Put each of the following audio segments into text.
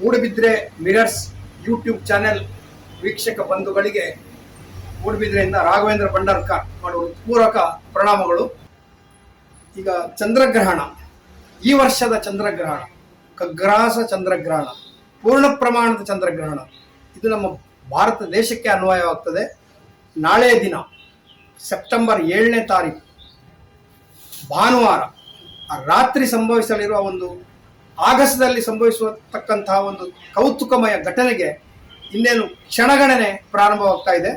Moodbidri mirrors YouTube channel ವೀಕ್ಷಕ ಬಂಧುಗಳಿಗೆ ಮೂಡುಬಿದ್ರೆಯಿಂದ ರಾಘವೇಂದ್ರ ಭಂಡಾರ್ಕರ್ ಮಾಡುವ ಪೂರಕ ಪ್ರಣಾಮಗಳು. ಈಗ ಚಂದ್ರಗ್ರಹಣ. ಈ ವರ್ಷದ ಚಂದ್ರಗ್ರಹಣ, ಕಗ್ರಾಸ ಚಂದ್ರಗ್ರಹಣ, ಪೂರ್ಣ ಪ್ರಮಾಣದ ಚಂದ್ರಗ್ರಹಣ. ಇದು ನಮ್ಮ ಭಾರತ ದೇಶಕ್ಕೆ ಅನ್ವಯವಾಗ್ತದೆ. ನಾಳೆಯ ದಿನ, ಸೆಪ್ಟೆಂಬರ್ ಏಳನೇ ತಾರೀಕು, ಭಾನುವಾರ ರಾತ್ರಿ ಸಂಭವಿಸಲಿರುವ ಒಂದು ಆಗಸದಲ್ಲಿ ಸಂಭವಿಸತಕ್ಕಂತಹ ಒಂದು ಕೌತುಕಮಯ ಘಟನೆಗೆ ಇನ್ನೇನು ಕ್ಷಣಗಣನೆ ಪ್ರಾರಂಭವಾಗ್ತಾ ಇದೆ.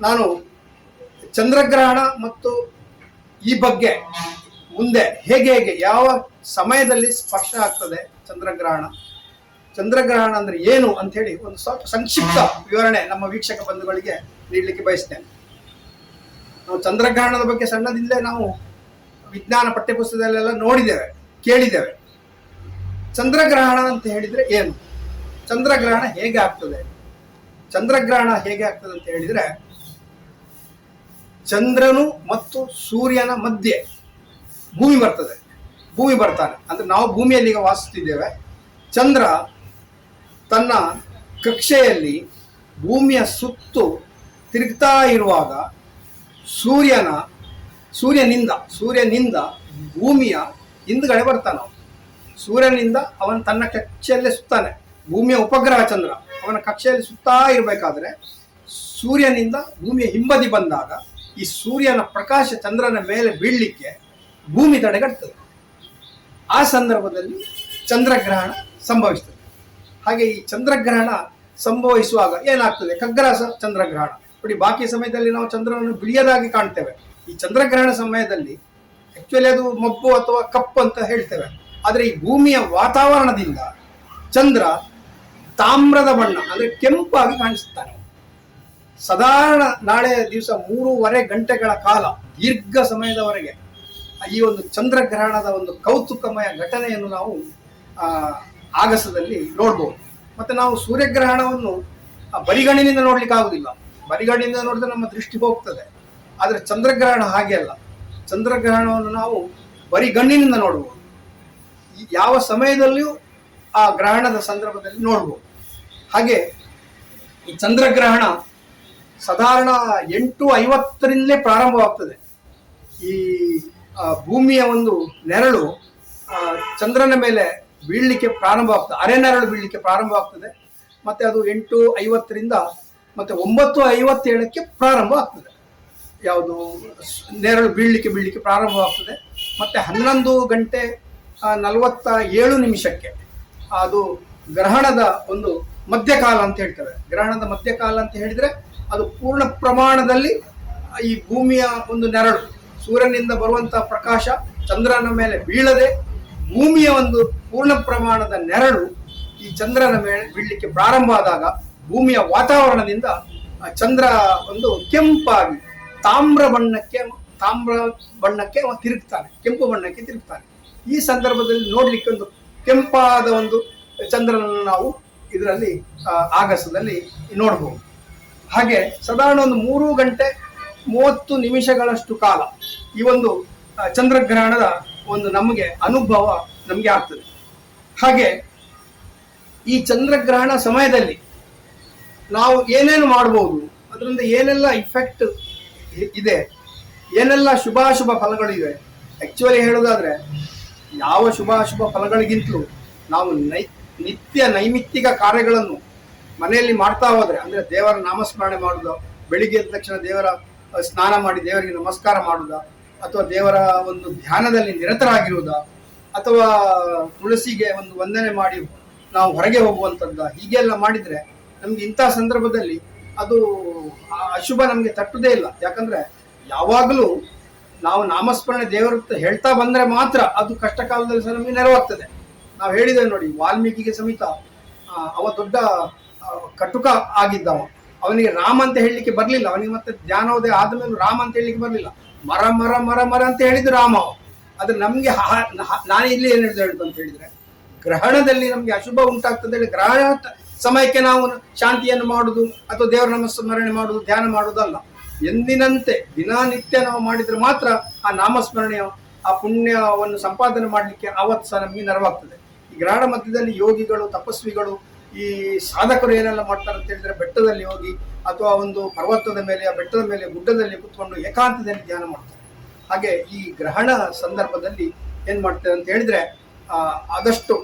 ನಾನು ಚಂದ್ರಗ್ರಹಣ ಮತ್ತು ಈ ಬಗ್ಗೆ ಮುಂದೆ ಹೇಗೆ ಹೇಗೆ ಯಾವ ಸಮಯದಲ್ಲಿ ಸ್ಪರ್ಶ ಆಗ್ತದೆ ಚಂದ್ರಗ್ರಹಣ ಚಂದ್ರಗ್ರಹಣ ಅಂದ್ರೆ ಏನು ಅಂತ ಹೇಳಿ ಒಂದು ಸ್ವಲ್ಪ ಸಂಕ್ಷಿಪ್ತ ವಿವರಣೆ ನಮ್ಮ ವೀಕ್ಷಕ ಬಂಧುಗಳಿಗೆ ನೀಡಲಿಕ್ಕೆ ಬಯಸ್ತೇನೆ. ನಾವು ಚಂದ್ರಗ್ರಹಣದ ಬಗ್ಗೆ ಸಣ್ಣದಿಂದಲೇ ನಾವು ವಿಜ್ಞಾನ ಪಠ್ಯಪುಸ್ತಕದಲ್ಲೆಲ್ಲ ನೋಡಿದ್ದೇವೆ, ಕೇಳಿದ್ದೇವೆ. ಚಂದ್ರಗ್ರಹಣ ಅಂತ ಹೇಳಿದ್ರೆ ಏನು? ಚಂದ್ರಗ್ರಹಣ ಹೇಗೆ ಆಗ್ತದೆ? ಚಂದ್ರಗ್ರಹಣ ಹೇಗೆ ಆಗ್ತದೆ ಅಂತ ಹೇಳಿದ್ರೆ, ಚಂದ್ರನು ಮತ್ತು ಸೂರ್ಯನ ಮಧ್ಯೆ ಭೂಮಿ ಬರ್ತದೆ. ಭೂಮಿ ಬರ್ತಾನೆ. ಅಂದ್ರೆ ನಾವು ಭೂಮಿಯಲ್ಲಿ ಈಗ ವಾಸಿಸ್ತಿದ್ದೇವೆ. ಚಂದ್ರ ತನ್ನ ಕಕ್ಷೆಯಲ್ಲಿ ಭೂಮಿಯ ಸುತ್ತು ತಿರುಗ್ತಾ ಇರುವಾಗ ಸೂರ್ಯನ, ಸೂರ್ಯನಿಂದ ಸೂರ್ಯನಿಂದ ಭೂಮಿಯ ಹಿಂದ್ಗಡೆ ಬರ್ತಾನೆ. ಸೂರ್ಯನಿಂದ ಅವನು ತನ್ನ ಕಕ್ಷೆಯಲ್ಲೇ ಸುತ್ತಾನೆ. ಭೂಮಿಯ ಉಪಗ್ರಹ ಚಂದ್ರ. ಅವನ ಕಕ್ಷೆಯಲ್ಲಿ ಸುತ್ತಾ ಇರಬೇಕಾದ್ರೆ ಸೂರ್ಯನಿಂದ ಭೂಮಿಯ ಹಿಂಬದಿ ಬಂದಾಗ ಈ ಸೂರ್ಯನ ಪ್ರಕಾಶ ಚಂದ್ರನ ಮೇಲೆ ಬೀಳಲಿಕ್ಕೆ ಭೂಮಿ ತಡೆಗಟ್ತದೆ. ಆ ಸಂದರ್ಭದಲ್ಲಿ ಚಂದ್ರಗ್ರಹಣ ಸಂಭವಿಸ್ತದೆ. ಹಾಗೆ ಈ ಚಂದ್ರಗ್ರಹಣ ಸಂಭವಿಸುವಾಗ ಏನಾಗ್ತದೆ? ಖಗ್ರಾಸ ಚಂದ್ರಗ್ರಹಣ. ನೋಡಿ, ಬಾಕಿ ಸಮಯದಲ್ಲಿ ನಾವು ಚಂದ್ರನನ್ನು ಬಿಳಿಯದಾಗಿ ಕಾಣ್ತೇವೆ. ಈ ಚಂದ್ರಗ್ರಹಣ ಸಮಯದಲ್ಲಿ ಆ್ಯಕ್ಚುಲಿ ಅದು ಮಬ್ಬು ಅಥವಾ ಕಪ್ಪು ಅಂತ ಹೇಳ್ತೇವೆ. ಆದರೆ ಈ ಭೂಮಿಯ ವಾತಾವರಣದಿಂದ ಚಂದ್ರ ತಾಮ್ರದ ಬಣ್ಣ, ಅಂದರೆ ಕೆಂಪಾಗಿ ಕಾಣಿಸುತ್ತಾನೆ ಸಾಧಾರಣ ನಾಳೆ ದಿವಸ ಮೂರುವರೆ ಗಂಟೆಗಳ ಕಾಲ, ದೀರ್ಘ ಸಮಯದವರೆಗೆ ಈ ಒಂದು ಚಂದ್ರಗ್ರಹಣದ ಒಂದು ಕೌತುಕಮಯ ಘಟನೆಯನ್ನು ನಾವು ಆಗಸದಲ್ಲಿ ನೋಡ್ಬೋದು. ಮತ್ತು ನಾವು ಸೂರ್ಯಗ್ರಹಣವನ್ನು ಬರಿಗಣ್ಣಿನಿಂದ ನೋಡ್ಲಿಕ್ಕೆ ಆಗುದಿಲ್ಲ. ಬರಿಗಣ್ಣಿನಿಂದ ನೋಡಿದ್ರೆ ನಮ್ಮ ದೃಷ್ಟಿ ಹೋಗ್ತದೆ. ಆದರೆ ಚಂದ್ರಗ್ರಹಣ ಹಾಗೆ ಅಲ್ಲ. ಚಂದ್ರಗ್ರಹಣವನ್ನು ನಾವು ಬರಿಗಣ್ಣಿನಿಂದ ನೋಡ್ಬೋದು. ಯಾವ ಸಮಯದಲ್ಲಿಯೂ ಆ ಗ್ರಹಣದ ಸಂದರ್ಭದಲ್ಲಿ ನೋಡ್ಬೋದು. ಹಾಗೆ ಈ ಚಂದ್ರಗ್ರಹಣ ಸಾಧಾರಣ ಎಂಟು ಐವತ್ತರಿಂದಲೇ ಪ್ರಾರಂಭವಾಗ್ತದೆ. ಈ ಭೂಮಿಯ ಒಂದು ನೆರಳು ಚಂದ್ರನ ಮೇಲೆ ಬೀಳಲಿಕ್ಕೆ ಪ್ರಾರಂಭ ಆಗ್ತದೆ. ಅರೆ ನೆರಳು ಬೀಳಲಿಕ್ಕೆ ಪ್ರಾರಂಭ ಆಗ್ತದೆ. ಮತ್ತೆ ಅದು ಎಂಟು ಐವತ್ತರಿಂದ ಮತ್ತೆ ಒಂಬತ್ತು ಐವತ್ತೇಳಕ್ಕೆ ಪ್ರಾರಂಭ ಆಗ್ತದೆ. ಯಾವುದು ನೆರಳು ಬೀಳಲಿಕ್ಕೆ ಬೀಳಲಿಕ್ಕೆ ಪ್ರಾರಂಭವಾಗ್ತದೆ. ಮತ್ತೆ ಹನ್ನೊಂದು ಗಂಟೆ ನಲವತ್ತ ಏಳು ನಿಮಿಷಕ್ಕೆ ಅದು ಗ್ರಹಣದ ಒಂದು ಮಧ್ಯಕಾಲ ಅಂತ ಹೇಳ್ತೇವೆ. ಗ್ರಹಣದ ಮಧ್ಯಕಾಲ ಅಂತ ಹೇಳಿದ್ರೆ ಅದು ಪೂರ್ಣ ಪ್ರಮಾಣದಲ್ಲಿ ಈ ಭೂಮಿಯ ಒಂದು ನೆರಳು. ಸೂರ್ಯನಿಂದ ಬರುವಂಥ ಪ್ರಕಾಶ ಚಂದ್ರನ ಮೇಲೆ ಬೀಳದೆ ಭೂಮಿಯ ಒಂದು ಪೂರ್ಣ ಪ್ರಮಾಣದ ನೆರಳು ಈ ಚಂದ್ರನ ಮೇಲೆ ಬೀಳಲಿಕ್ಕೆ ಪ್ರಾರಂಭ ಆದಾಗ ಭೂಮಿಯ ವಾತಾವರಣದಿಂದ ಚಂದ್ರ ಒಂದು ಕೆಂಪಾಗಿ ತಾಮ್ರ ಬಣ್ಣಕ್ಕೆ ತಾಮ್ರ ಬಣ್ಣಕ್ಕೆ ತಿರುಗ್ತಾನೆ. ಕೆಂಪು ಬಣ್ಣಕ್ಕೆ ತಿರುಗ್ತಾನೆ. ಈ ಸಂದರ್ಭದಲ್ಲಿ ನೋಡ್ಲಿಕ್ಕೆ ಒಂದು ಕೆಂಪಾದ ಒಂದು ಚಂದ್ರನನ್ನು ನಾವು ಇದರಲ್ಲಿ ಆಗಸದಲ್ಲಿ ನೋಡಬಹುದು ಹಾಗೆ ಸಾಧಾರಣ ಒಂದು ಮೂರು ಗಂಟೆ ಮೂವತ್ತು ನಿಮಿಷಗಳಷ್ಟು ಕಾಲ ಈ ಒಂದು ಚಂದ್ರಗ್ರಹಣದ ಒಂದು ನಮಗೆ ಅನುಭವ ನಮಗೆ ಆಗ್ತದೆ. ಹಾಗೆ ಈ ಚಂದ್ರಗ್ರಹಣ ಸಮಯದಲ್ಲಿ ನಾವು ಏನೇನು ಮಾಡಬಹುದು ಅದರಿಂದ ಏನೆಲ್ಲ ಇಫೆಕ್ಟ್ ಇದೆ, ಏನೆಲ್ಲ ಶುಭಾಶುಭ ಫಲಗಳಿವೆ ಆ್ಯಕ್ಚುಲಿ ಹೇಳೋದಾದ್ರೆ ಯಾವ ಶುಭ ಅಶುಭ ಫಲಗಳಿಗಿಂತಲೂ ನಾವು ನೈ, ನಿತ್ಯ ನೈಮಿತ್ತಿಕ ಕಾರ್ಯಗಳನ್ನು ಮನೆಯಲ್ಲಿ ಮಾಡ್ತಾ ಹೋದರೆ, ಅಂದ್ರೆ ದೇವರ ನಾಮಸ್ಮರಣೆ ಮಾಡುದು, ಬೆಳಿಗ್ಗೆ ಎದ್ದ ತಕ್ಷಣ ದೇವರ ಸ್ನಾನ ಮಾಡಿ ದೇವರಿಗೆ ನಮಸ್ಕಾರ ಮಾಡುವುದಾ ಅಥವಾ ದೇವರ ಒಂದು ಧ್ಯಾನದಲ್ಲಿ ನಿರತರಾಗಿರುವುದ ಅಥವಾ ತುಳಸಿಗೆ ಒಂದು ವಂದನೆ ಮಾಡಿ ನಾವು ಹೊರಗೆ ಹೋಗುವಂಥದ್ದ ಹೀಗೆಲ್ಲ ಮಾಡಿದ್ರೆ ನಮ್ಗೆ ಇಂಥ ಸಂದರ್ಭದಲ್ಲಿ ಅದು ಅಶುಭ ನಮಗೆ ತಟ್ಟುದೇ ಇಲ್ಲ. ಯಾಕಂದ್ರೆ ಯಾವಾಗಲೂ ನಾವು ನಾಮಸ್ಮರಣೆ ದೇವರು ಹೇಳ್ತಾ ಬಂದ್ರೆ ಮಾತ್ರ ಅದು ಕಷ್ಟ ಕಾಲದಲ್ಲಿ ಸಹ ನಮಗೆ ನೆರವಾಗ್ತದೆ. ನಾವು ಹೇಳಿದ್ದೇವೆ ನೋಡಿ, ವಾಲ್ಮೀಕಿಗೆ ಸಮೇತ ಅವ ದೊಡ್ಡ ಕಟುಕ ಆಗಿದ್ದವ. ಅವನಿಗೆ ರಾಮ ಅಂತ ಹೇಳಲಿಕ್ಕೆ ಬರಲಿಲ್ಲ. ಅವನಿಗೆ ಮತ್ತೆ ಜ್ಞಾನೋದಯ ಆದಮೇಲೆ ರಾಮ ಅಂತ ಹೇಳಲಿಕ್ಕೆ ಬರಲಿಲ್ಲ. ಮರ ಮರ ಮರ ಮರ ಅಂತ ಹೇಳಿದ್ದು ರಾಮ ಅವ. ನಮಗೆ ನಾನು ಇಲ್ಲಿ ಏನು ಹೇಳುದು ಅಂತ ಹೇಳಿದ್ರೆ, ಗ್ರಹಣದಲ್ಲಿ ನಮಗೆ ಅಶುಭ ಉಂಟಾಗ್ತದೆ. ಹೇಳಿ ಗ್ರಹಣ ಸಮಯಕ್ಕೆ ನಾವು ಶಾಂತಿಯನ್ನು ಮಾಡುದು, ಅಥವಾ ದೇವರ ನಮಸ್ಮರಣೆ ಮಾಡುದು, ಧ್ಯಾನ ಮಾಡುವುದಲ್ಲ ಎಂದಿನಂತೆ ದಿನನಿತ್ಯ ನಾವು ಮಾಡಿದ್ರೆ ಮಾತ್ರ ಆ ನಾಮಸ್ಮರಣೆಯ, ಆ ಪುಣ್ಯವನ್ನು ಸಂಪಾದನೆ ಮಾಡಲಿಕ್ಕೆ ಆವತ್ತು ಸಹ ನಮಗೆ ನೆರವಾಗ್ತದೆ. ಈ ಗ್ರಹಣ ಮಧ್ಯದಲ್ಲಿ ಯೋಗಿಗಳು, ತಪಸ್ವಿಗಳು, ಈ ಸಾಧಕರು ಏನೆಲ್ಲ ಮಾಡ್ತಾರೆ ಅಂತ ಹೇಳಿದ್ರೆ ಬೆಟ್ಟದಲ್ಲಿ ಹೋಗಿ ಅಥವಾ ಒಂದು ಪರ್ವತದ ಮೇಲೆ, ಆ ಬೆಟ್ಟದ ಮೇಲೆ, ಗುಡ್ಡದಲ್ಲಿ ಕುತ್ಕೊಂಡು ಏಕಾಂತದಲ್ಲಿ ಧ್ಯಾನ ಮಾಡ್ತಾರೆ. ಹಾಗೆ ಈ ಗ್ರಹಣ ಸಂದರ್ಭದಲ್ಲಿ ಏನು ಮಾಡ್ತಾರೆ ಅಂತ ಹೇಳಿದ್ರೆ ಆದಷ್ಟು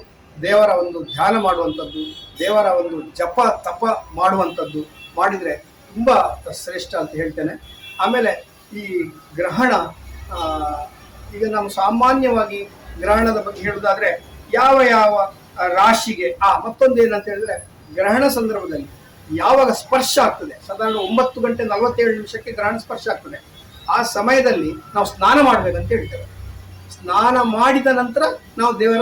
ದೇವರ ಒಂದು ಧ್ಯಾನ ಮಾಡುವಂಥದ್ದು, ದೇವರ ಒಂದು ಜಪ, ತಪ ಮಾಡುವಂಥದ್ದು ಮಾಡಿದ್ರೆ ತುಂಬಾ ಶ್ರೇಷ್ಠ ಅಂತ ಹೇಳ್ತೇನೆ. ಆಮೇಲೆ ಈ ಗ್ರಹಣ ಈಗ ನಾವು ಸಾಮಾನ್ಯವಾಗಿ ಗ್ರಹಣದ ಬಗ್ಗೆ ಹೇಳೋದಾದ್ರೆ ಯಾವ ಯಾವ ರಾಶಿಗೆ, ಆ ಮತ್ತೊಂದು ಏನಂತ ಹೇಳಿದ್ರೆ ಗ್ರಹಣ ಸಂದರ್ಭದಲ್ಲಿ ಯಾವಾಗ ಸ್ಪರ್ಶ ಆಗ್ತದೆ? ಸಾಧಾರಣ ಒಂಬತ್ತು ಗಂಟೆ ನಲವತ್ತೇಳು ನಿಮಿಷಕ್ಕೆ ಗ್ರಹಣ ಸ್ಪರ್ಶ ಆಗ್ತದೆ. ಆ ಸಮಯದಲ್ಲಿ ನಾವು ಸ್ನಾನ ಮಾಡ್ಬೇಕಂತ ಹೇಳ್ತೇವೆ. ಸ್ನಾನ ಮಾಡಿದ ನಂತರ ನಾವು ದೇವರ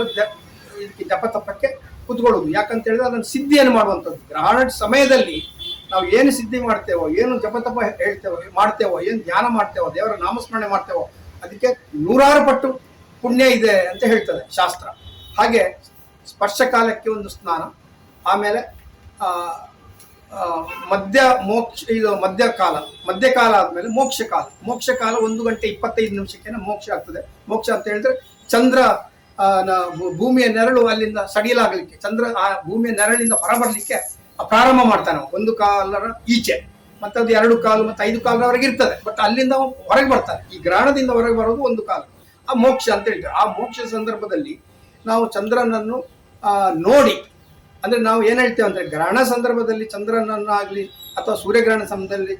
ಇದಕ್ಕೆ ಜಪ ತಪಕ್ಕೆ ಕುತ್ಕೊಳ್ಳೋದು ಯಾಕಂತ ಹೇಳಿದ್ರೆ ಅದನ್ನು ಸಿದ್ಧಿಯನ್ನು ಮಾಡುವಂಥದ್ದು. ಗ್ರಹಣ ಸಮಯದಲ್ಲಿ ನಾವು ಏನು ಸಿದ್ಧಿ ಮಾಡ್ತೇವೋ, ಏನು ಜಪ ತಪ ಹೇಳ್ತೇವೋ, ಮಾಡ್ತೇವೋ, ಏನು ಧ್ಯಾನ ಮಾಡ್ತೇವೋ, ದೇವರ ನಾಮಸ್ಮರಣೆ ಮಾಡ್ತೇವೋ, ಅದಕ್ಕೆ ನೂರಾರು ಪಟ್ಟು ಪುಣ್ಯ ಇದೆ ಅಂತ ಹೇಳ್ತದೆ ಶಾಸ್ತ್ರ. ಹಾಗೆ ಸ್ಪರ್ಶ ಕಾಲಕ್ಕೆ ಒಂದು ಸ್ನಾನ, ಆಮೇಲೆ ಮಧ್ಯ ಮೋಕ್ಷ, ಇದು ಮಧ್ಯಕಾಲ ಮಧ್ಯಕಾಲ ಆದಮೇಲೆ ಮೋಕ್ಷ ಕಾಲ. ಒಂದು ಗಂಟೆ ಇಪ್ಪತ್ತೈದು ನಿಮಿಷಕ್ಕೆ ಮೋಕ್ಷ ಆಗ್ತದೆ. ಮೋಕ್ಷ ಅಂತ ಹೇಳಿದ್ರೆ ಚಂದ್ರ ಭೂಮಿಯ ನೆರಳು ಅಲ್ಲಿಂದ ಸಡಿಲಾಗಲಿಕ್ಕೆ, ಚಂದ್ರ ಆ ಭೂಮಿಯ ನೆರಳಿಂದ ಹೊರಬರಲಿಕ್ಕೆ ಪ್ರಾರಂಭ ಮಾಡ್ತಾನೆ. ಒಂದು ಕಾಲರ ಈಚೆ ಮತ್ತೆ ಅದು ಎರಡು ಕಾಲು, ಮತ್ತೆ ಐದು ಕಾಲರವರೆಗೆ ಇರ್ತದೆ. ಬಟ್ ಅಲ್ಲಿಂದ ಹೊರಗೆ ಬರ್ತಾನೆ. ಈ ಗ್ರಹಣದಿಂದ ಹೊರಗೆ ಬರೋದು ಒಂದು ಕಾಲ. ಆ ಮೋಕ್ಷ ಅಂತ ಹೇಳ್ತಾರೆ. ಆ ಮೋಕ್ಷ ಸಂದರ್ಭದಲ್ಲಿ ನಾವು ಚಂದ್ರನನ್ನು ನೋಡಿ, ಅಂದ್ರೆ ನಾವು ಏನ್ ಹೇಳ್ತೇವೆ ಅಂದ್ರೆ ಗ್ರಹಣ ಸಂದರ್ಭದಲ್ಲಿ ಚಂದ್ರನನ್ನಾಗ್ಲಿ ಅಥವಾ ಸೂರ್ಯಗ್ರಹಣ ಸಮಯದಲ್ಲಿ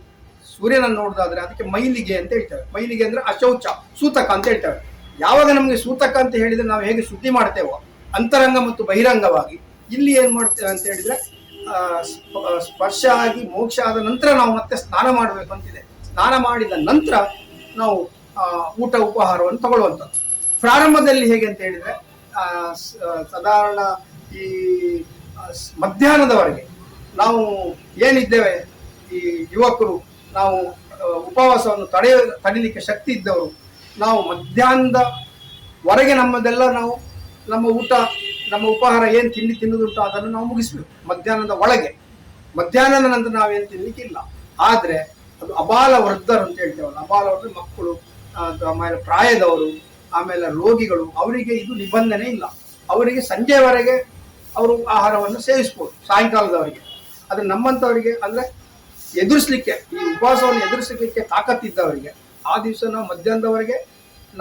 ಸೂರ್ಯನನ್ನು ನೋಡೋದಾದ್ರೆ ಅದಕ್ಕೆ ಮೈಲಿಗೆ ಅಂತ ಹೇಳ್ತೇವೆ. ಮೈಲಿಗೆ ಅಂದ್ರೆ ಅಶೌಚ, ಸೂತಕ ಅಂತ ಹೇಳ್ತೇವೆ. ಯಾವಾಗ ನಮಗೆ ಸೂತಕ ಅಂತ ಹೇಳಿದ್ರೆ ನಾವು ಹೇಗೆ ಶುದ್ಧಿ ಮಾಡ್ತೇವೋ, ಅಂತರಂಗ ಮತ್ತು ಬಹಿರಂಗವಾಗಿ, ಇಲ್ಲಿ ಏನ್ ಮಾಡ್ತೇವೆ ಅಂತ ಹೇಳಿದ್ರೆ ಸ್ಪರ್ಶ ಆಗಿ ಮೋಕ್ಷ ಆದ ನಂತರ ನಾವು ಮತ್ತೆ ಸ್ನಾನ ಮಾಡಬೇಕು ಅಂತಿದೆ. ಸ್ನಾನ ಮಾಡಿದ ನಂತರ ನಾವು ಊಟ ಉಪಹಾರವನ್ನು ತಗೊಳ್ಳುವಂಥದ್ದು. ಪ್ರಾರಂಭದಲ್ಲಿ ಹೇಗೆ ಅಂತ ಹೇಳಿದ್ರೆ ಸಾಧಾರಣ ಈ ಮಧ್ಯಾಹ್ನದವರೆಗೆ ನಾವು ಏನಿದ್ದೇವೆ, ಈ ಯುವಕರು, ನಾವು ಉಪವಾಸವನ್ನು ತಡೆಯ ತಡಿಲಿಕ್ಕೆ ಶಕ್ತಿ ಇದ್ದವರು, ನಾವು ಮಧ್ಯಾಹ್ನದ ಹೊರಗೆ ನಮ್ಮದೆಲ್ಲ ನಾವು, ನಮ್ಮ ಊಟ ನಮ್ಮ ಉಪಹಾರ ಏನು ತಿಂಡಿ ತಿನ್ನುದುಂಟು ಅದನ್ನು ನಾವು ಮುಗಿಸ್ಬೇಕು. ಮಧ್ಯಾಹ್ನದ ಒಳಗೆ. ಮಧ್ಯಾಹ್ನದ ನಂತರ ನಾವೇನು ತಿನ್ನಲಿಕ್ಕಿಲ್ಲ ಆದರೆ ಅದು ಅಬಾಲ ವೃದ್ಧರು ಅಂತ ಹೇಳ್ತೇವಲ್ಲ, ಅಬಾಲ ವೃದ್ಧರು ಮಕ್ಕಳು ಆಮೇಲೆ ಪ್ರಾಯದವರು, ಆಮೇಲೆ ರೋಗಿಗಳು, ಅವರಿಗೆ ಇದು ನಿಬಂಧನೆ ಇಲ್ಲ. ಅವರಿಗೆ ಸಂಜೆವರೆಗೆ ಅವರು ಆಹಾರವನ್ನು ಸೇವಿಸ್ಬೋದು, ಸಾಯಂಕಾಲದವರಿಗೆ. ಆದ್ರೆ ನಮ್ಮಂಥವರಿಗೆ ಅಂದ್ರೆ ಎದುರಿಸ್ಲಿಕ್ಕೆ, ಈ ಉಪವಾಸವನ್ನು ಎದುರಿಸಲಿಕ್ಕೆ ತಾಕತ್ತಿದ್ದವರಿಗೆ, ಆ ದಿವಸ ನಾವು ಮಧ್ಯಾಹ್ನದವರೆಗೆ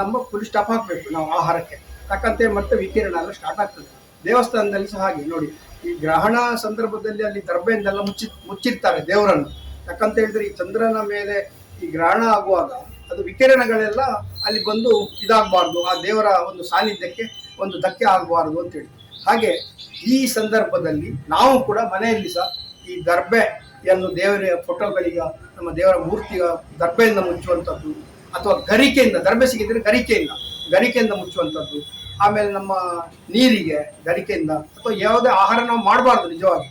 ನಮ್ಮ ಫುಲ್ ಸ್ಟಾಪ್ ಹಾಕಬೇಕು ನಾವು ಆಹಾರಕ್ಕೆ. ತಕ್ಕಂತೆ ಮತ್ತೆ ವಿಕಿರಣ ಎಲ್ಲ ಸ್ಟಾರ್ಟ್ ಆಗ್ತದೆ. ದೇವಸ್ಥಾನದಲ್ಲಿ ಸಹ ಹಾಗೆ. ನೋಡಿ, ಈ ಗ್ರಹಣ ಸಂದರ್ಭದಲ್ಲಿ ಅಲ್ಲಿ ದರ್ಬೆಯಿಂದೆಲ್ಲ ಮುಚ್ಚಿ, ಮುಚ್ಚಿರ್ತಾರೆ ದೇವರನ್ನು. ಯಾಕಂತ ಹೇಳಿದ್ರೆ ಈ ಚಂದ್ರನ ಮೇಲೆ ಈ ಗ್ರಹಣ ಆಗುವಾಗ ಅದು ವಿಕಿರಣಗಳೆಲ್ಲ ಅಲ್ಲಿ ಬಂದು ಇದಾಗಬಾರ್ದು. ಆ ದೇವರ ಒಂದು ಸಾನ್ನಿಧ್ಯಕ್ಕೆ ಒಂದು ಧಕ್ಕೆ ಆಗಬಾರ್ದು ಅಂತೇಳಿ ಹಾಗೆ ಈ ಸಂದರ್ಭದಲ್ಲಿ ನಾವು ಕೂಡ ಮನೆಯಲ್ಲಿ ಸಹ ಈ ದರ್ಬೆಯನ್ನು ದೇವರ, ಫೋಟೋಗಳಿಗ, ನಮ್ಮ ದೇವರ ಮೂರ್ತಿಯ ದರ್ಬೆಯಿಂದ ಮುಚ್ಚುವಂಥದ್ದು ಅಥವಾ ಗರಿಕೆಯಿಂದ ದರ್ಬೆ ಸಿಗಿದ್ರೆ ಗರಿಕೆಯಿಂದ ಗರಿಕೆಯಿಂದ ಮುಚ್ಚುವಂಥದ್ದು ಆಮೇಲೆ ನಮ್ಮ ನೀರಿಗೆ, ಗರಿಕೆಯಿಂದ ಅಥವಾ ಯಾವುದೇ ಆಹಾರ ನಾವು ಮಾಡಬಾರ್ದು ನಿಜವಾಗಿ.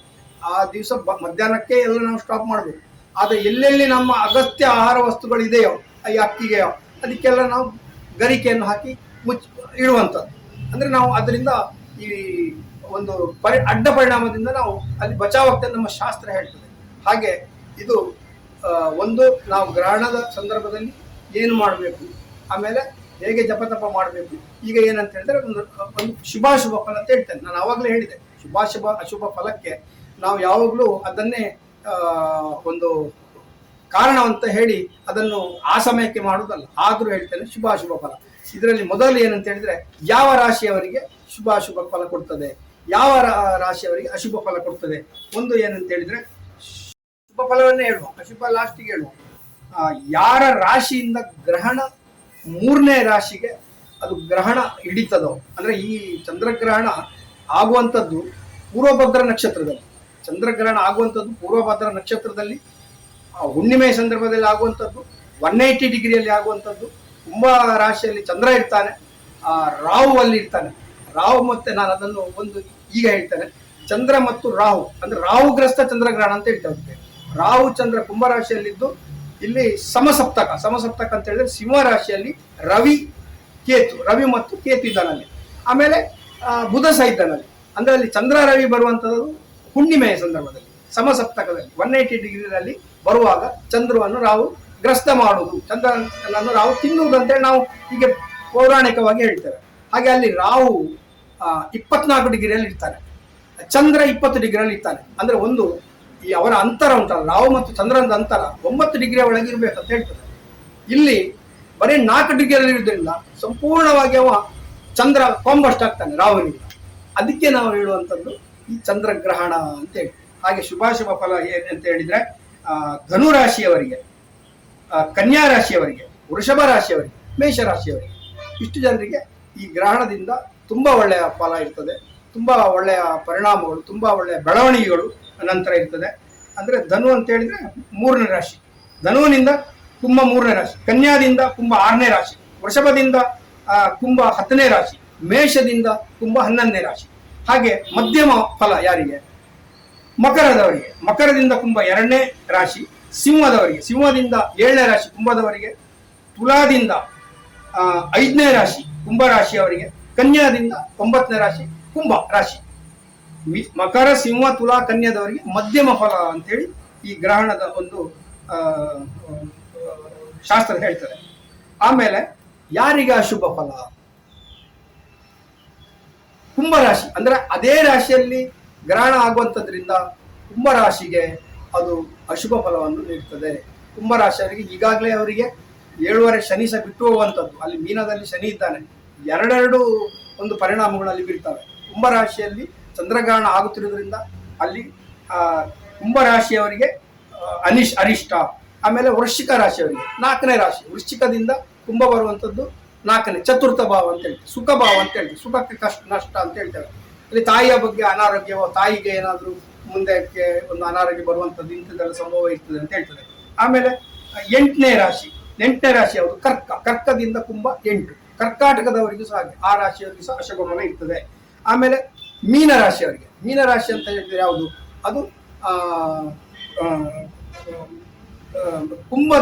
ಆ ದಿವಸ ಮಧ್ಯಾಹ್ನಕ್ಕೆ ಎಲ್ಲ ನಾವು ಸ್ಟಾಪ್ ಮಾಡಬೇಕು. ಆದರೆ ಎಲ್ಲೆಲ್ಲಿ ನಮ್ಮ ಅಗತ್ಯ ಆಹಾರ ವಸ್ತುಗಳಿದೆಯೋ ಈ ಅಕ್ಕಿಗೆಯೋ, ಅದಕ್ಕೆಲ್ಲ ನಾವು ಗರಿಕೆಯನ್ನು ಹಾಕಿ ಮುಚ್ಚ, ಇಡುವಂಥದ್ದು. ಅಂದರೆ ನಾವು ಅದರಿಂದ ಈ ಒಂದು ಪರಿ, ಅಡ್ಡ ಪರಿಣಾಮದಿಂದ ನಾವು ಅಲ್ಲಿ ಬಚಾವಾಗ್ತದೆ ನಮ್ಮ ಶಾಸ್ತ್ರ ಹೇಳ್ತದೆ. ಹಾಗೆ ಇದು ಒಂದು ನಾವು ಗ್ರಹಣದ ಸಂದರ್ಭದಲ್ಲಿ ಏನು ಮಾಡಬೇಕು? ಆಮೇಲೆ ಹೇಗೆ ಜಪತಪ ಮಾಡಬೇಕು? ಈಗ ಏನಂತ ಹೇಳಿದ್ರೆ ಒಂದು ಒಂದು ಶುಭಾಶುಭ ಫಲ ಅಂತ ಹೇಳ್ತೇನೆ. ನಾನು ಆವಾಗಲೇ ಹೇಳಿದೆ, ಶುಭಾಶುಭ, ಅಶುಭ ಫಲಕ್ಕೆ ನಾವು ಯಾವಾಗಲೂ ಅದನ್ನೇ ಒಂದು ಕಾರಣ ಅಂತ ಹೇಳಿ ಅದನ್ನು ಆ ಸಮಯಕ್ಕೆ ಮಾಡುವುದಲ್ಲ. ಆದರೂ ಹೇಳ್ತೇನೆ ಶುಭಾಶುಭ ಫಲ. ಇದರಲ್ಲಿ ಮೊದಲು ಏನಂತ ಹೇಳಿದ್ರೆ ಯಾವ ರಾಶಿಯವರಿಗೆ ಶುಭಾಶುಭ ಫಲ ಕೊಡ್ತದೆ? ಯಾವ ರಾಶಿಯವರಿಗೆ ಅಶುಭ ಫಲ ಕೊಡ್ತದೆ? ಒಂದು ಏನಂತ ಹೇಳಿದ್ರೆ ಶುಭ ಫಲವನ್ನೇ ಹೇಳುವ, ಅಶುಭ ಲಾಸ್ಟಿಗೆ ಹೇಳುವ. ಯಾರ ರಾಶಿಯಿಂದ ಗ್ರಹಣ ಮೂರನೇ ರಾಶಿಗೆ ಅದು ಗ್ರಹಣ ಹಿಡಿತದೋ, ಅಂದ್ರೆ ಈ ಚಂದ್ರಗ್ರಹಣ ಆಗುವಂಥದ್ದು ಪೂರ್ವಭದ್ರ ನಕ್ಷತ್ರದಲ್ಲಿ. ಚಂದ್ರಗ್ರಹಣ ಆಗುವಂಥದ್ದು ಪೂರ್ವಭದ್ರ ನಕ್ಷತ್ರದಲ್ಲಿ, ಆ ಹುಣ್ಣಿಮೆ ಸಂದರ್ಭದಲ್ಲಿ ಆಗುವಂಥದ್ದು ಒನ್ ಏಯ್ಟಿ ಡಿಗ್ರಿಯಲ್ಲಿ ಆಗುವಂಥದ್ದು ತುಂಬ ರಾಶಿಯಲ್ಲಿ ಚಂದ್ರ ಇರ್ತಾನೆ, ಆ ರಾಹು ಅಲ್ಲಿ ಇರ್ತಾನೆ. ರಾಹು ಮತ್ತೆ ನಾನು ಅದನ್ನು ಒಂದು ಈಗ ಹೇಳ್ತೇನೆ. ಚಂದ್ರ ಮತ್ತು ರಾಹು, ಅಂದ್ರೆ ರಾಹುಗ್ರಸ್ತ ಚಂದ್ರಗ್ರಹಣ ಅಂತ ಹೇಳ್ತಾ ಇದ್ದೇವೆ ರಾಹು ಚಂದ್ರ ಕುಂಭ ರಾಶಿಯಲ್ಲಿದ್ದು ಇಲ್ಲಿ ಸಮಸಪ್ತಕ ಸಮಸಪ್ತಕ ಅಂತ ಹೇಳಿದ್ರೆ ಸಿಂಹ ರಾಶಿಯಲ್ಲಿ ರವಿ, ಕೇತು, ರವಿ ಮತ್ತು ಕೇತು ಇದ್ದಾನಲ್ಲಿ ಆಮೇಲೆ ಬುಧ ಸಹ ಇದ್ದಾನಲ್ಲಿ ಅಂದ್ರೆ ಅಲ್ಲಿ ಚಂದ್ರ ರವಿ ಬರುವಂತದ್ದು ಹುಣ್ಣಿಮೆಯ ಸಂದರ್ಭದಲ್ಲಿ, ಸಮಸಪ್ತಕದಲ್ಲಿ. ಒನ್ ಏಯ್ಟಿ ಡಿಗ್ರಿನಲ್ಲಿ ಬರುವಾಗ ಚಂದ್ರವನ್ನು ನಾವು ಗ್ರಸ್ತ ಮಾಡುವುದು. ಚಂದ್ರನನ್ನು ನಾವು ತಿನ್ನುವುದಂತೆ ಅಂತೇಳಿ ನಾವು ಹೀಗೆ ಪೌರಾಣಿಕವಾಗಿ ಹೇಳ್ತೇವೆ. ಹಾಗೆ ಅಲ್ಲಿ ರಾಹು ಇಪ್ಪತ್ನಾಲ್ಕು ಡಿಗ್ರಿಯಲ್ಲಿ ಇರ್ತಾನೆ. ಚಂದ್ರ ಇಪ್ಪತ್ತು ಡಿಗ್ರಿಯಲ್ಲಿ ಇರ್ತಾನೆ. ಅಂದ್ರೆ ಒಂದು ಈ ಅವರ ಅಂತರ ಉಂಟಲ್ಲ ನಾವು ಮತ್ತು ಚಂದ್ರನ ಅಂತರ, ಒಂಬತ್ತು ಡಿಗ್ರಿಯ ಒಳಗೆ ಅಂತ ಹೇಳ್ತದೆ ಇಲ್ಲಿ ಬರೀ ನಾಲ್ಕು ಡಿಗ್ರಿಯಲ್ಲಿ ಇರೋದ್ರಿಂದ ಸಂಪೂರ್ಣವಾಗಿ ಅವ ಚಂದ್ರ ಕೊಂಬಷ್ಟು ಆಗ್ತಾನೆ, ರಾಹುವಿನಿಂದ. ಅದಕ್ಕೆ ನಾವು ಹೇಳುವಂಥದ್ದು ಈ ಚಂದ್ರಗ್ರಹಣ ಅಂತ ಹೇಳಿ. ಹಾಗೆ ಶುಭಾಶುಭ ಫಲ ಏನು ಅಂತ ಹೇಳಿದ್ರೆ ಧನು ರಾಶಿಯವರಿಗೆ ಕನ್ಯಾ ರಾಶಿಯವರಿಗೆ, ವೃಷಭ ರಾಶಿಯವರಿಗೆ, ಮೇಷ ರಾಶಿಯವರಿಗೆ ಇಷ್ಟು ಜನರಿಗೆ ಈ ಗ್ರಹಣದಿಂದ ತುಂಬಾ ಒಳ್ಳೆಯ ಫಲ ಇರ್ತದೆ, ತುಂಬಾ ಒಳ್ಳೆಯ ಪರಿಣಾಮಗಳು, ತುಂಬಾ ಒಳ್ಳೆಯ ಬೆಳವಣಿಗೆಗಳು ನಂತರ ಇರ್ತದೆ. ಅಂದ್ರೆ ಧನು ಅಂತ ಹೇಳಿದ್ರೆ ಮೂರನೇ ರಾಶಿ. ಧನುವಿನಿಂದ ಕುಂಭ ಮೂರನೇ ರಾಶಿ. ಕನ್ಯಾದಿಂದ ಕುಂಭ ಆರನೇ ರಾಶಿ. ವೃಷಭದಿಂದ ಕುಂಭ ಹತ್ತನೇ ರಾಶಿ. ಮೇಷದಿಂದ ಕುಂಭ ಹನ್ನೊಂದನೇ ರಾಶಿ. ಹಾಗೆ ಮಧ್ಯಮ ಫಲ ಯಾರಿಗೆ? ಮಕರದವರಿಗೆ. ಮಕರದಿಂದ ಕುಂಭ ಎರಡನೇ ರಾಶಿ. ಸಿಂಹದವರಿಗೆ. ಸಿಂಹದಿಂದ ಏಳನೇ ರಾಶಿ ಕುಂಭದವರಿಗೆ. ತುಲಾದಿಂದ ಐದನೇ ರಾಶಿ ಕುಂಭ ರಾಶಿಯವರಿಗೆ. ಕನ್ಯಾದಿಂದ ಒಂಬತ್ತನೇ ರಾಶಿ ಕುಂಭ ರಾಶಿ. ಮಕರ ಸಿಂಹ ತುಲಾ ಕನ್ಯಾದವರಿಗೆ ಮಧ್ಯಮ ಫಲ ಅಂತೇಳಿ ಈ ಗ್ರಹಣದ ಒಂದು ಶಾಸ್ತ್ರ ಹೇಳ್ತದೆ. ಆಮೇಲೆ ಯಾರಿಗೆ ಅಶುಭ ಫಲ? ಕುಂಭರಾಶಿ, ಅಂದ್ರೆ ಅದೇ ರಾಶಿಯಲ್ಲಿ ಗ್ರಹಣ ಆಗುವಂಥದ್ರಿಂದ ಕುಂಭರಾಶಿಗೆ ಅದು ಅಶುಭ ಫಲವನ್ನು ನೀಡುತ್ತದೆ ಕುಂಭರಾಶಿಯವರಿಗೆ ಈಗಾಗಲೇ ಅವರಿಗೆ ಏಳುವರೆ ಶನಿ ಸಹ ಬಿಟ್ಟು ಹೋಗುವಂಥದ್ದು ಅಲ್ಲಿ ಮೀನದಲ್ಲಿ ಶನಿ ಇದ್ದಾನೆ. ಎರಡೆರಡು ಒಂದು ಪರಿಣಾಮಗಳಲ್ಲಿ ಬೀಳ್ತವೆ. ಕುಂಭರಾಶಿಯಲ್ಲಿ ಚಂದ್ರಗ್ರಹಣ ಆಗುತ್ತಿರುವುದರಿಂದ ಅಲ್ಲಿ ಆ, ಕುಂಭರಾಶಿಯವರಿಗೆ ಆ, ಅನಿಶ್ ಅರಿಷ್ಟ ಆಮೇಲೆ ವೃಶ್ಚಿಕ ರಾಶಿಯವರಿಗೆ ನಾಲ್ಕನೇ ರಾಶಿ ವೃಶ್ಚಿಕದಿಂದ ಕುಂಭ ಬರುವಂಥದ್ದು ನಾಲ್ಕನೇ ಚತುರ್ಥ ಭಾವ ಅಂತ ಹೇಳ್ತೀವಿ ಸುಖ ಭಾವ ಅಂತ ಹೇಳ್ತೀವಿ ಸುಖಕ್ಕೆ ಕಷ್ಟ ನಷ್ಟ ಅಂತ ಹೇಳ್ತೇವೆ. ಅಲ್ಲಿ ತಾಯಿಯ ಬಗ್ಗೆ ಅನಾರೋಗ್ಯವೋ ತಾಯಿಗೆ ಏನಾದರೂ ಮುಂದಕ್ಕೆ ಒಂದು ಅನಾರೋಗ್ಯ ಬರುವಂಥದ್ದು ಇಂಥದ್ದೆಲ್ಲ ಸಂಭವ ಇರ್ತದೆ ಅಂತ ಹೇಳ್ತದೆ ಆಮೇಲೆ ಎಂಟನೇ ರಾಶಿ ಎಂಟನೇ ರಾಶಿ ಯಾವುದು? ಕರ್ಕ ಕರ್ಕದಿಂದ ಕುಂಭ ಎಂಟು ಕರ್ಕಾಟಕದವರಿಗೂ ಸಹ ಆ ರಾಶಿಯವರಿಗೂ ಸಹ ಅಶುಭಮನ ಇರ್ತದೆ. ಆಮೇಲೆ ಮೀನ ಮೀನರಾಶಿ ಮೀನ ರಾಶಿ ಅಂತ ಹೇಳಿದ್ರೆ ಯಾವುದು? ಅದು ಕುಂಭ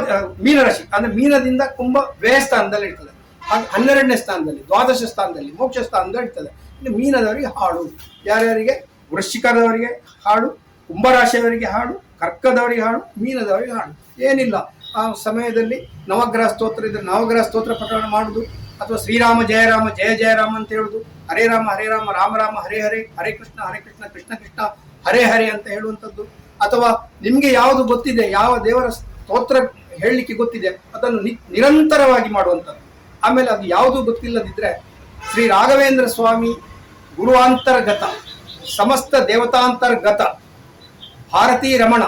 ಮೀನರಾಶಿ. ಅಂದ್ರೆ ಮೀನದಿಂದ ಕುಂಭ ವ್ಯಯ ಸ್ಥಾನದಲ್ಲಿ ಇರ್ತದೆ. ಹಾಗೆ ಹನ್ನೆರಡನೇ ಸ್ಥಾನದಲ್ಲಿ, ದ್ವಾದಶ ಸ್ಥಾನದಲ್ಲಿ, ಮೋಕ್ಷ ಸ್ಥಾನದಲ್ಲಿ ಇರ್ತದೆ. ಇನ್ನು ಮೀನದವರಿಗೆ ಹಾಡು. ಯಾರ್ಯಾರಿಗೆ? ವೃಶ್ಚಿಕದವರಿಗೆ ಹಾಡು, ಕುಂಭರಾಶಿಯವರಿಗೆ ಹಾಡು, ಕರ್ಕದವರಿಗೆ ಹಾಡು, ಮೀನದವರಿಗೆ ಹಾಡು. ಏನಿಲ್ಲ. ಆ ಸಮಯದಲ್ಲಿ ನವಗ್ರಹ ಸ್ತೋತ್ರ ಇದ್ರೆ ನವಗ್ರಹ ಸ್ತೋತ್ರ ಪ್ರಕರಣ ಮಾಡುದು. ಅಥವಾ ಶ್ರೀರಾಮ ಜಯರಾಮ ಜಯ ಜಯರಾಮ ಅಂತ ಹೇಳುದು ಹರೇ ರಾಮ ಹರೇ ರಾಮ ರಾಮ ರಾಮ, ಹರೇ ಹರೇ ಹರೇ ಕೃಷ್ಣ ಹರೇ ಕೃಷ್ಣ ಕೃಷ್ಣ ಕೃಷ್ಣ, ಹರೇ ಹರೇ ಅಂತ ಹೇಳುವಂಥದ್ದು. ಅಥವಾ ನಿಮ್ಗೆ ಯಾವುದು ಗೊತ್ತಿದೆ, ಯಾವ ದೇವರ ಸ್ತೋತ್ರ ಹೇಳಲಿಕ್ಕೆ ಗೊತ್ತಿದೆ, ಅದನ್ನು ನಿರಂತರವಾಗಿ ಮಾಡುವಂಥದ್ದು. ಆಮೇಲೆ ಅದು ಯಾವುದು ಗೊತ್ತಿಲ್ಲದಿದ್ರೆ ಶ್ರೀ ರಾಘವೇಂದ್ರ ಸ್ವಾಮಿ ಗುರುವಾಂತರ್ಗತ ಸಮಸ್ತ ದೇವತಾಂತರ್ಗತ ಭಾರತೀ ರಮಣ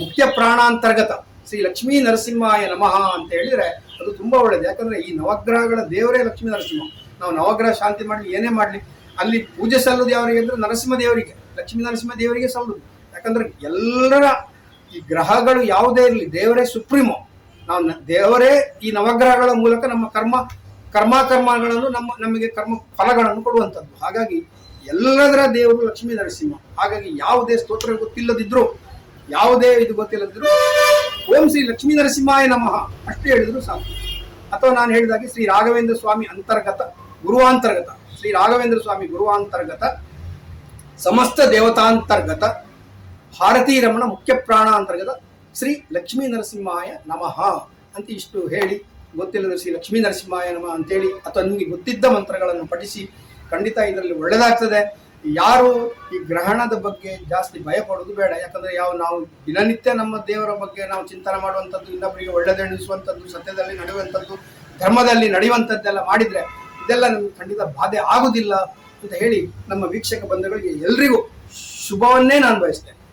ಮುಖ್ಯ ಪ್ರಾಣಾಂತರ್ಗತ ಶ್ರೀ ಲಕ್ಷ್ಮೀ ನರಸಿಂಹಾಯ ನಮಃ ಅಂತ ಹೇಳಿದ್ರೆ ಅದು ತುಂಬಾ ಒಳ್ಳೇದು. ಯಾಕಂದ್ರೆ ಈ ನವಗ್ರಹಗಳ ದೇವರೇ ಲಕ್ಷ್ಮೀ ನರಸಿಂಹ. ನಾವು ನವಗ್ರಹ ಶಾಂತಿ ಮಾಡಲಿ, ಏನೇ ಮಾಡಲಿ, ಅಲ್ಲಿ ಪೂಜೆ ಸಲ್ಲುದು ಯಾವರಿಗೆ ಅಂದ್ರೆ ನರಸಿಂಹ ದೇವರಿಗೆ, ಲಕ್ಷ್ಮೀ ನರಸಿಂಹ ದೇವರಿಗೆ ಸಲ್ಲುದು. ಯಾಕಂದ್ರೆ ಎಲ್ಲರ ಈ ಗ್ರಹಗಳು ಯಾವುದೇ ಇರಲಿ, ದೇವರೇ ಸುಪ್ರೀಮೋ. ನಾವು ದೇವರೇ ಈ ನವಗ್ರಹಗಳ ಮೂಲಕ ನಮ್ಮ ಕರ್ಮ, ಕರ್ಮಾಕರ್ಮಗಳನ್ನು ನಮ್ಮ, ನಮಗೆ ಕರ್ಮ ಫಲಗಳನ್ನು ಕೊಡುವಂಥದ್ದು. ಹಾಗಾಗಿ ಎಲ್ಲದರ ದೇವರು ಲಕ್ಷ್ಮೀ ನರಸಿಂಹ. ಹಾಗಾಗಿ ಯಾವುದೇ ಸ್ತೋತ್ರ ಗೊತ್ತಿಲ್ಲದಿದ್ರು, ಯಾವುದೇ ಇದು ಗೊತ್ತಿಲ್ಲದಿದ್ರು ಓಂ ಶ್ರೀ ಲಕ್ಷ್ಮೀ ನರಸಿಂಹಾಯ ನಮಃ. ಅಷ್ಟೇ ಹೇಳಿದ್ರು ಸಾಕು. ಅಥವಾ ನಾನು ಹೇಳಿದಾಗೆ ಶ್ರೀ ರಾಘವೇಂದ್ರ ಸ್ವಾಮಿ ಅಂತರ್ಗತ, ಗುರುವಾಂತರ್ಗತ, ಶ್ರೀ ರಾಘವೇಂದ್ರ ಸ್ವಾಮಿ ಗುರುವಾಂತರ್ಗತ, ಸಮಸ್ತ ದೇವತಾಂತರ್ಗತ, ಭಾರತೀ ರಮಣ ಮುಖ್ಯ ಪ್ರಾಣ ಅಂತರ್ಗತ ಶ್ರೀ ಲಕ್ಷ್ಮೀ ನರಸಿಂಹಾಯ ನಮಃ ಅಂತ ಇಷ್ಟು ಹೇಳಿ, ಗೊತ್ತಿಲ್ಲದ ಶ್ರೀ ಲಕ್ಷ್ಮೀ ನರಸಿಂಹಾಯ ನಮಃ ಅಂತೇಳಿ ಅಥವಾ ನಿಮಗೆ ಗೊತ್ತಿದ್ದ ಮಂತ್ರಗಳನ್ನು ಪಠಿಸಿ, ಖಂಡಿತ ಇದರಲ್ಲಿ ಒಳ್ಳೆದಾಗ್ತದೆ. ಯಾರು ಈ ಗ್ರಹಣದ ಬಗ್ಗೆ ಜಾಸ್ತಿ ಭಯ ಪಡೋದು ಬೇಡ. ಯಾಕಂದ್ರೆ ಯಾವ ನಾವು ದಿನನಿತ್ಯ ನಮ್ಮ ದೇವರ ಬಗ್ಗೆ ನಾವು ಚಿಂತನೆ ಮಾಡುವಂಥದ್ದು ಇನ್ನೊಬ್ಬರಿಗೆ ಒಳ್ಳೆದೆಣಿಸುವಂಥದ್ದು ಸತ್ಯದಲ್ಲಿ ನಡೆಯುವಂಥದ್ದು, ಧರ್ಮದಲ್ಲಿ ನಡೆಯುವಂಥದ್ದೆಲ್ಲ ಮಾಡಿದ್ರೆ ಇದೆಲ್ಲ ನಮ್ಗೆ ಖಂಡಿತ ಬಾಧೆ ಆಗುದಿಲ್ಲ ಅಂತ ಹೇಳಿ ನಮ್ಮ ವೀಕ್ಷಕ ಬಂಧುಗಳಿಗೆ ಎಲ್ರಿಗೂ ಶುಭವನ್ನೇ ನಾನು ಬಯಸ್ತೇನೆ.